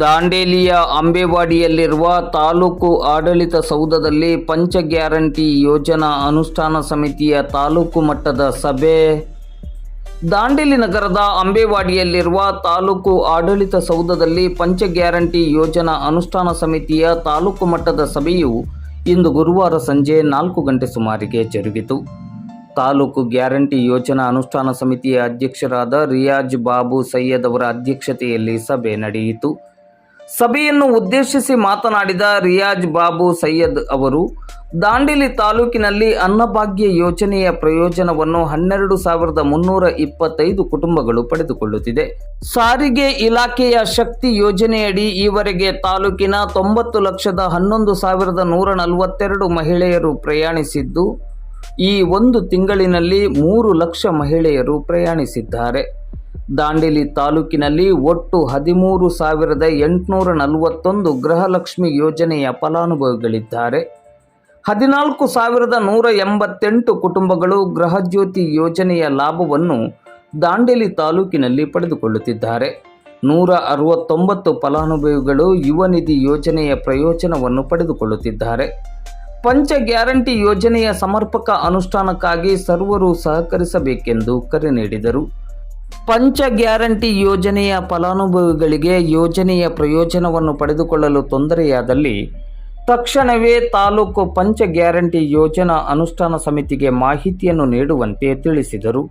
ದಾಂಡೇಲಿಯ ಅಂಬೇವಾಡಿಯಲ್ಲಿರುವ ತಾಲೂಕು ಆಡಳಿತ ಸೌಧದಲ್ಲಿ ಪಂಚ ಗ್ಯಾರಂಟಿ ಯೋಜನಾ ಅನುಷ್ಠಾನ ಸಮಿತಿಯ ತಾಲೂಕು ಮಟ್ಟದ ಸಭೆ. ದಾಂಡೇಲಿ ನಗರದ ಅಂಬೇವಾಡಿಯಲ್ಲಿರುವ ತಾಲೂಕು ಆಡಳಿತ ಸೌಧದಲ್ಲಿ ಪಂಚ ಗ್ಯಾರಂಟಿ ಯೋಜನಾ ಅನುಷ್ಠಾನ ಸಮಿತಿಯ ತಾಲೂಕು ಮಟ್ಟದ ಸಭೆಯು ಇಂದು ಗುರುವಾರ ಸಂಜೆ ನಾಲ್ಕು ಗಂಟೆ ಸುಮಾರಿಗೆ ಜರುಗಿತು. ತಾಲೂಕು ಗ್ಯಾರಂಟಿ ಯೋಜನಾ ಅನುಷ್ಠಾನ ಸಮಿತಿಯ ಅಧ್ಯಕ್ಷರಾದ ರಿಯಾಜ್ ಬಾಬು ಸೈಯದ್ ಅವರ ಅಧ್ಯಕ್ಷತೆಯಲ್ಲಿ ಸಭೆ ನಡೆಯಿತು. ಸಭೆಯನ್ನು ಉದ್ದೇಶಿಸಿ ಮಾತನಾಡಿದ ರಿಯಾಜ್ ಬಾಬು ಸೈಯದ್ ಅವರು, ದಾಂಡೇಲಿ ತಾಲೂಕಿನಲ್ಲಿ ಅನ್ನಭಾಗ್ಯ ಯೋಜನೆಯ ಪ್ರಯೋಜನವನ್ನು ಹನ್ನೆರಡು ಸಾವಿರದ ಮುನ್ನೂರ ಇಪ್ಪತ್ತೈದು ಕುಟುಂಬಗಳು ಪಡೆದುಕೊಳ್ಳುತ್ತಿದೆ. ಸಾರಿಗೆ ಇಲಾಖೆಯ ಶಕ್ತಿ ಯೋಜನೆಯಡಿ ಈವರೆಗೆ ತಾಲೂಕಿನ ತೊಂಬತ್ತು ಲಕ್ಷದ ಹನ್ನೊಂದು ಸಾವಿರದ ನೂರ ನಲವತ್ತೆರಡು ಮಹಿಳೆಯರು ಪ್ರಯಾಣಿಸಿದ್ದು ಈ ಒಂದು ತಿಂಗಳಿನಲ್ಲಿ ಮೂರು ಲಕ್ಷ ಮಹಿಳೆಯರು ಪ್ರಯಾಣಿಸಿದ್ದಾರೆ. ದಾಂಡೇಲಿ ತಾಲೂಕಿನಲ್ಲಿ ಒಟ್ಟು ಹದಿಮೂರು ಸಾವಿರದ ಎಂಟುನೂರ ನಲವತ್ತೊಂದು ಗೃಹಲಕ್ಷ್ಮಿ ಯೋಜನೆಯ ಫಲಾನುಭವಿಗಳಿದ್ದಾರೆ. ಹದಿನಾಲ್ಕು ಸಾವಿರದ ನೂರ ಎಂಬತ್ತೆಂಟು ಕುಟುಂಬಗಳು ಗೃಹಜ್ಯೋತಿ ಯೋಜನೆಯ ಲಾಭವನ್ನು ದಾಂಡೇಲಿ ತಾಲೂಕಿನಲ್ಲಿ ಪಡೆದುಕೊಳ್ಳುತ್ತಿದ್ದಾರೆ. ನೂರ ಅರವತ್ತೊಂಬತ್ತು ಫಲಾನುಭವಿಗಳು ಯುವ ನಿಧಿ ಯೋಜನೆಯ ಪ್ರಯೋಜನವನ್ನು ಪಡೆದುಕೊಳ್ಳುತ್ತಿದ್ದಾರೆ. ಪಂಚ ಗ್ಯಾರಂಟಿ ಯೋಜನೆಯ ಸಮರ್ಪಕ ಅನುಷ್ಠಾನಕ್ಕಾಗಿ ಸರ್ವರು ಸಹಕರಿಸಬೇಕೆಂದು ಕರೆ ನೀಡಿದರು. ಪಂಚ ಗ್ಯಾರಂಟಿ ಯೋಜನೆಯ ಫಲಾನುಭವಿಗಳಿಗೆ ಯೋಜನೆಯ ಪ್ರಯೋಜನವನ್ನು ಪಡೆದುಕೊಳ್ಳಲು ತೊಂದರೆಯಾದಲ್ಲಿ ತಕ್ಷಣವೇ ತಾಲೂಕು ಪಂಚ ಗ್ಯಾರಂಟಿ ಯೋಜನಾ ಅನುಷ್ಠಾನ ಸಮಿತಿಗೆ ಮಾಹಿತಿಯನ್ನು ನೀಡುವಂತೆ ತಿಳಿಸಿದರು.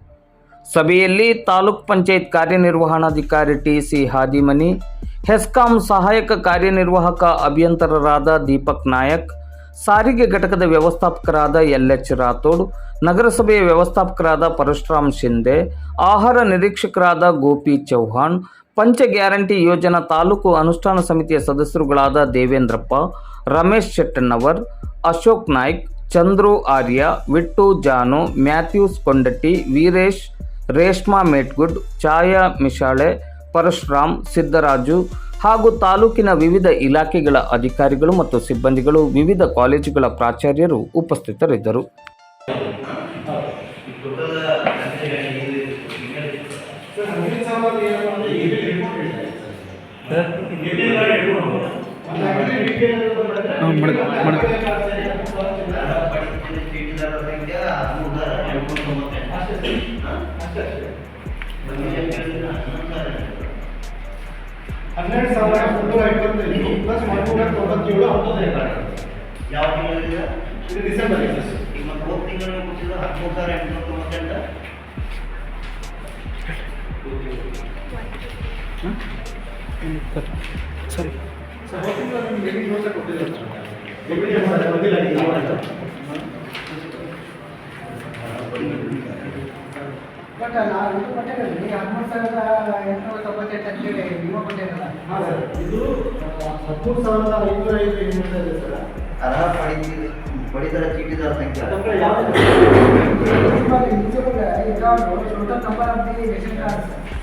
ಸಭೆಯಲ್ಲಿ ತಾಲೂಕ್ ಪಂಚಾಯತ್ ಕಾರ್ಯನಿರ್ವಹಣಾಧಿಕಾರಿ ಟಿ ಸಿ ಹಾದಿಮನಿ, ಹೆಸ್ಕಾಂ ಸಹಾಯಕ ಕಾರ್ಯನಿರ್ವಾಹಕ ಅಭಿಯಂತರರಾದ ದೀಪಕ್ ನಾಯಕ್ ಸಾರಿಗೆ ಘಟಕದ ವ್ಯವಸ್ಥಾಪಕರಾದ ಎಲ್ ಎಚ್ ರಾಥೋಡ್, ನಗರಸಭೆಯ ವ್ಯವಸ್ಥಾಪಕರಾದ ಪರಶುರಾಮ್ ಶಿಂದೆ ಆಹಾರ ನಿರೀಕ್ಷಕರಾದ ಗೋಪಿ ಚೌಹಾಣ್, ಪಂಚ ಗ್ಯಾರಂಟಿ ಯೋಜನಾ ತಾಲೂಕು ಅನುಷ್ಠಾನ ಸಮಿತಿಯ ಸದಸ್ಯರುಗಳಾದ ದೇವೇಂದ್ರಪ್ಪ, ರಮೇಶ್ ಶೆಟ್ಟಣ್ಣವರ್, ಅಶೋಕ್ ನಾಯ್ಕ್, ಚಂದ್ರು ಆರ್ಯ, ವಿಟ್ಟು ಜಾನು, ಮ್ಯಾಥ್ಯೂಸ್ ಕೊಂಡಟ್ಟಿ ವೀರೇಶ್, ರೇಷ್ಮಾ ಮೇಟ್ಗುಡ್, ಛಾಯಾ ಮಿಶಾಳೆ ಪರಶುರಾಮ್ ಸಿದ್ದರಾಜು ಹಾಗೂ ತಾಲೂಕಿನ ವಿವಿಧ ಇಲಾಖೆಗಳ ಅಧಿಕಾರಿಗಳು ಮತ್ತು ಸಿಬ್ಬಂದಿಗಳು ವಿವಿಧ ಕಾಲೇಜುಗಳ ಪ್ರಾಚಾರ್ಯರು ಉಪಸ್ಥಿತರಿದ್ದರು. ಹನ್ನೆರಡು ಸಾವಿರ ಮುನ್ನೂರ ಇಪ್ಪತ್ತೈದು ಪ್ಲಸ್ ಮುನ್ನೂರ ತೊಂಬತ್ತೇಳು ಯಾವ ತಿಂಗಳಿಂದ ಇದು? ಡಿಸೆಂಬರ್ ಇದೆ ಈಗ ಮತ್ತೆ ಹೋದ ತಿಂಗಳು ಕೊಟ್ಟಿದ್ದು ಹದಿಮೂರು ಸಾವಿರ ಎಂಟುನೂರ ತೊಂಬತ್ತೆಂಟು? ಸರಿ. ಸರ್ ಹೋಗ್ತಿಲ್ಲ ನಿಮ್ಗೆ ಎಂಟು ವರ್ಷ ಬಟ್ ಇದು ಹದಿಮೂರು ಸಾವಿರದ ಎಂಟುನೂರ ತೊಂಬತ್ತೆಂಟು ಅಂತೇಳಿ ವಿಮಾ ಕೊಟ್ಟಿರಲ್ಲ ಹಾಂ ಸರ್ ಇದು ಹದಿಮೂರು ಸಾವಿರದ ಐನೂರ ಐದು ಏನು ಇದೆ ಸರ್. ಅರ್ಹ ಪಡಿತ ಪಡಿತರ ಚೀಟಿದಾರ ಸಂಖ್ಯೆ ಅದಕ್ಕೆ ಯಾವ ಇವಾಗ eligible, ಈಗ total number of the ration cards